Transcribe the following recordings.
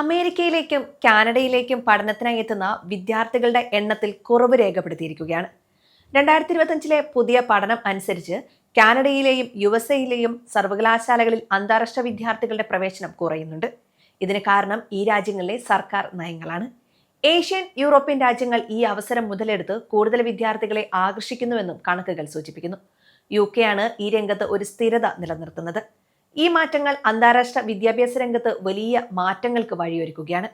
അമേരിക്കയിലേക്കും കാനഡയിലേക്കും പഠനത്തിനായി എത്തുന്ന വിദ്യാർത്ഥികളുടെ എണ്ണത്തിൽ കുറവ് രേഖപ്പെടുത്തിയിരിക്കുകയാണ്. രണ്ടായിരത്തി ഇരുപത്തഞ്ചിലെ പുതിയ പഠനം അനുസരിച്ച് കാനഡയിലെയും യു എസ് എയിലെയും സർവകലാശാലകളിൽ അന്താരാഷ്ട്ര വിദ്യാർത്ഥികളുടെ പ്രവേശനം കുറയുന്നുണ്ട്. ഇതിന് കാരണം ഈ രാജ്യങ്ങളിലെ സർക്കാർ നയങ്ങളാണ്. ഏഷ്യൻ യൂറോപ്യൻ രാജ്യങ്ങൾ ഈ അവസരം മുതലെടുത്ത് കൂടുതൽ വിദ്യാർത്ഥികളെ ആകർഷിക്കുന്നുവെന്നും കണക്കുകൾ സൂചിപ്പിക്കുന്നു. യു കെ ആണ് ഈ രംഗത്ത് ഒരു സ്ഥിരത നിലനിർത്തുന്നത്. ഈ മാറ്റങ്ങൾ അന്താരാഷ്ട്ര വിദ്യാഭ്യാസ രംഗത്ത് വലിയ മാറ്റങ്ങൾക്ക് വഴിയൊരുക്കുകയാണ്.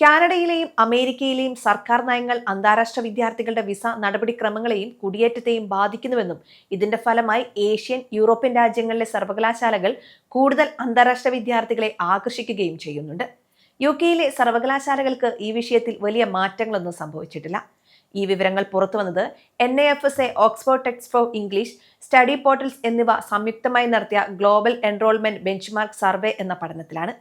കാനഡയിലെയും അമേരിക്കയിലെയും സർക്കാർ നയങ്ങൾ അന്താരാഷ്ട്ര വിദ്യാർത്ഥികളുടെ വിസ നടപടിക്രമങ്ങളെയും കുടിയേറ്റത്തെയും ബാധിക്കുന്നുവെന്നും ഇതിന്റെ ഫലമായി ഏഷ്യൻ യൂറോപ്യൻ രാജ്യങ്ങളിലെ സർവകലാശാലകൾ കൂടുതൽ അന്താരാഷ്ട്ര വിദ്യാർത്ഥികളെ ആകർഷിക്കുകയും ചെയ്യുന്നുണ്ട്. യു കെയിലെ സർവകലാശാലകൾക്ക് ഈ വിഷയത്തിൽ വലിയ മാറ്റങ്ങളൊന്നും സംഭവിച്ചിട്ടില്ല. ഈ വിവരങ്ങൾ പുറത്തുവന്നത് N A F S A Oxford text for English study portals എന്നിവ സംയുക്തമായി നടത്തിയ ഗ്ലോബൽ എൻറോൾമെന്റ് ബെഞ്ച്മാർക്ക് സർവേ എന്ന പഠനത്തിലാണ്.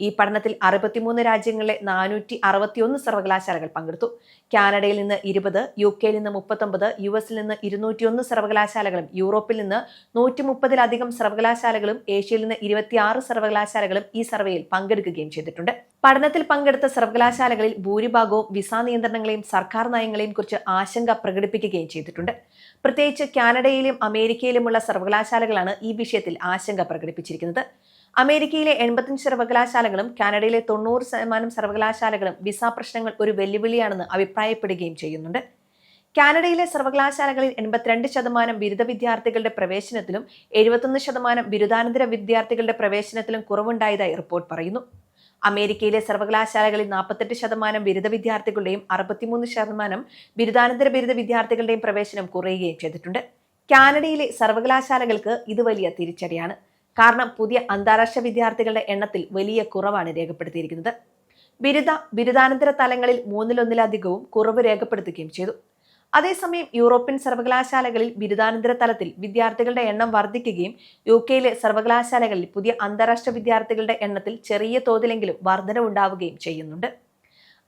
ഈ പഠനത്തിൽ അറുപത്തിമൂന്ന് രാജ്യങ്ങളിലെ നാനൂറ്റി അറുപത്തിയൊന്ന് സർവകലാശാലകൾ പങ്കെടുത്തു. കാനഡയിൽ നിന്ന് ഇരുപത് യു കെയിൽ നിന്ന് മുപ്പത്തൊമ്പത് യു എസിൽ നിന്ന് ഇരുന്നൂറ്റിയൊന്ന് സർവകലാശാലകളും യൂറോപ്പിൽ നിന്ന് നൂറ്റി മുപ്പതിലധികം സർവകലാശാലകളും ഏഷ്യയിൽ നിന്ന് ഇരുപത്തിയാറ് സർവകലാശാലകളും ഈ സർവേയിൽ പങ്കെടുക്കുകയും ചെയ്തിട്ടുണ്ട്. പഠനത്തിൽ പങ്കെടുത്ത സർവകലാശാലകളിൽ ഭൂരിഭാഗവും വിസ നിയന്ത്രണങ്ങളെയും സർക്കാർ നയങ്ങളെയും കുറിച്ച് ആശങ്ക പ്രകടിപ്പിക്കുകയും ചെയ്തിട്ടുണ്ട്. പ്രത്യേകിച്ച് കാനഡയിലും അമേരിക്കയിലുമുള്ള സർവകലാശാലകളാണ് ഈ വിഷയത്തിൽ ആശങ്ക പ്രകടിപ്പിച്ചിരിക്കുന്നത്. അമേരിക്കയിലെ എൺപത്തഞ്ച് സർവകലാശാലകളും കാനഡയിലെ തൊണ്ണൂറ് ശതമാനം സർവകലാശാലകളും വിസ പ്രശ്നങ്ങൾ ഒരു വെല്ലുവിളിയാണെന്ന് അഭിപ്രായപ്പെടുകയും ചെയ്യുന്നുണ്ട്. കാനഡയിലെ സർവകലാശാലകളിൽ എൺപത്തിരണ്ട് ശതമാനം ബിരുദ വിദ്യാർത്ഥികളുടെ പ്രവേശനത്തിലും എഴുപത്തൊന്ന് ശതമാനം ബിരുദാനന്തര വിദ്യാർത്ഥികളുടെ പ്രവേശനത്തിലും കുറവുണ്ടായതായി റിപ്പോർട്ട് പറയുന്നു. അമേരിക്കയിലെ സർവകലാശാലകളിൽ നാൽപ്പത്തെട്ട് ശതമാനം ബിരുദ വിദ്യാർത്ഥികളുടെയും അറുപത്തിമൂന്ന് ശതമാനം ബിരുദാനന്തര ബിരുദ വിദ്യാർത്ഥികളുടെയും പ്രവേശനം കുറയുകയും ചെയ്തിട്ടുണ്ട്. കാനഡയിലെ സർവകലാശാലകൾക്ക് ഇത് വലിയ തിരിച്ചടിയാണ്. കാരണം പുതിയ അന്താരാഷ്ട്ര വിദ്യാർത്ഥികളുടെ എണ്ണത്തിൽ വലിയ കുറവാണ് രേഖപ്പെടുത്തിയിരിക്കുന്നത്. ബിരുദ ബിരുദാനന്തര തലങ്ങളിൽ മൂന്നിലൊന്നിലധികവും കുറവ് രേഖപ്പെടുത്തുകയും ചെയ്തു. അതേസമയം യൂറോപ്യൻ സർവകലാശാലകളിൽ ബിരുദാനന്തര തലത്തിൽ വിദ്യാർത്ഥികളുടെ എണ്ണം വർദ്ധിക്കുകയും യു കെയിലെ സർവകലാശാലകളിൽ പുതിയ അന്താരാഷ്ട്ര വിദ്യാർത്ഥികളുടെ എണ്ണത്തിൽ ചെറിയ തോതിലെങ്കിലും വർധനവുണ്ടാവുകയും ചെയ്യുന്നുണ്ട്.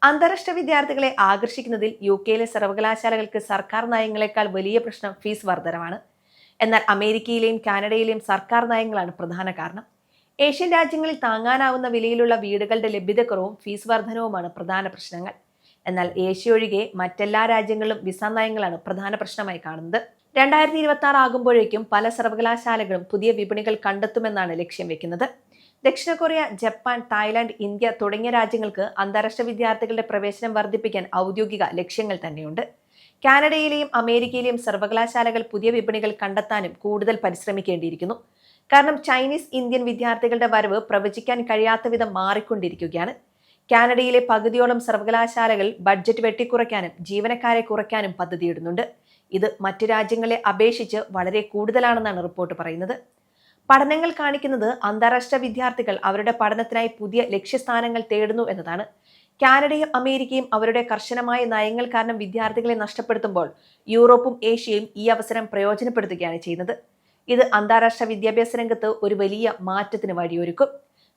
അന്താരാഷ്ട്ര വിദ്യാർത്ഥികളെ ആകർഷിക്കുന്നതിൽ യു കെയിലെ സർവകലാശാലകൾക്ക് സർക്കാർ നയങ്ങളെക്കാൾ വലിയ പ്രശ്നം ഫീസ് വർധനമാണ് എന്നാൽ അമേരിക്കയിലെയും കാനഡയിലെയും സർക്കാർ നയങ്ങളാണ് പ്രധാന കാരണം. ഏഷ്യൻ രാജ്യങ്ങളിൽ താങ്ങാനാവുന്ന വിലയിലുള്ള വീടുകളുടെ ലഭ്യതക്കുറവും ഫീസ് വർധനവുമാണ് പ്രധാന പ്രശ്നങ്ങൾ. എന്നാൽ ഏഷ്യ ഒഴികെ മറ്റെല്ലാ രാജ്യങ്ങളിലും വിസ നയങ്ങളാണ് പ്രധാന പ്രശ്നമായി കാണുന്നത്. രണ്ടായിരത്തി ഇരുപത്തി ആറ് ആകുമ്പോഴേക്കും പല സർവകലാശാലകളും പുതിയ വിപണികൾ കണ്ടെത്തുമെന്നാണ് ലക്ഷ്യം വെക്കുന്നത്. ദക്ഷിണ കൊറിയ ജപ്പാൻ തായ്ലാന്റ് ഇന്ത്യ തുടങ്ങിയ രാജ്യങ്ങൾക്ക് അന്താരാഷ്ട്ര വിദ്യാർത്ഥികളുടെ പ്രവേശനം വർദ്ധിപ്പിക്കാൻ ഔദ്യോഗിക ലക്ഷ്യങ്ങൾ തന്നെയുണ്ട്. കാനഡയിലെയും അമേരിക്കയിലെയും സർവകലാശാലകൾ പുതിയ വിപണികൾ കണ്ടെത്താനും കൂടുതൽ പരിശ്രമിക്കേണ്ടിയിരിക്കുന്നു. കാരണം ചൈനീസ് ഇന്ത്യൻ വിദ്യാർത്ഥികളുടെ വരവ് പ്രവചിക്കാൻ കഴിയാത്ത വിധം മാറിക്കൊണ്ടിരിക്കുകയാണ്. കാനഡയിലെ പകുതിയോളം സർവകലാശാലകൾ ബഡ്ജറ്റ് വെട്ടിക്കുറയ്ക്കാനും ജീവനക്കാരെ കുറയ്ക്കാനും പദ്ധതിയിടുന്നുണ്ട്. ഇത് മറ്റ് രാജ്യങ്ങളെ അപേക്ഷിച്ച് വളരെ കൂടുതലാണെന്നാണ് റിപ്പോർട്ട് പറയുന്നത്. പഠനങ്ങൾ കാണിക്കുന്നത് അന്താരാഷ്ട്ര വിദ്യാർത്ഥികൾ അവരുടെ പഠനത്തിനായി പുതിയ ലക്ഷ്യസ്ഥാനങ്ങൾ തേടുന്നു എന്നതാണ്. കാനഡയും അമേരിക്കയും അവരുടെ കർശനമായ നയങ്ങൾ കാരണം വിദ്യാർത്ഥികളെ നഷ്ടപ്പെടുത്തുമ്പോൾ യൂറോപ്പും ഏഷ്യയും ഈ അവസരം പ്രയോജനപ്പെടുത്തുകയാണ് ചെയ്യുന്നത്. ഇത് അന്താരാഷ്ട്ര വിദ്യാഭ്യാസ രംഗത്ത് ഒരു വലിയ മാറ്റത്തിന് വഴിയൊരുക്കും.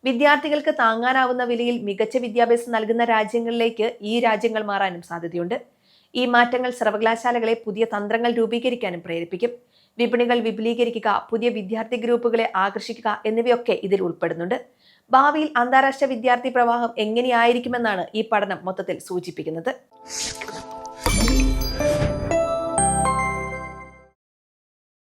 വിദ്യാർത്ഥികൾക്ക് താങ്ങാനാവുന്ന വിലയിൽ മികച്ച വിദ്യാഭ്യാസം നൽകുന്ന രാജ്യങ്ങളിലേക്ക് ഈ രാജ്യങ്ങൾ മാറാനും സാധ്യതയുണ്ട്. ഈ മാറ്റങ്ങൾ സർവകലാശാലകളെ പുതിയ തന്ത്രങ്ങൾ രൂപീകരിക്കാനും പ്രേരിപ്പിക്കും. വിപണികൾ വിപുലീകരിക്കുക പുതിയ വിദ്യാർത്ഥി ഗ്രൂപ്പുകളെ ആകർഷിക്കുക എന്നിവയൊക്കെ ഇതിൽ ഉൾപ്പെടുന്നുണ്ട്. ഭാവിയിൽ അന്താരാഷ്ട്ര വിദ്യാർത്ഥി പ്രവാഹം എങ്ങനെയായിരിക്കുമെന്നാണ് ഈ പഠനം മൊത്തത്തിൽ സൂചിപ്പിക്കുന്നത്.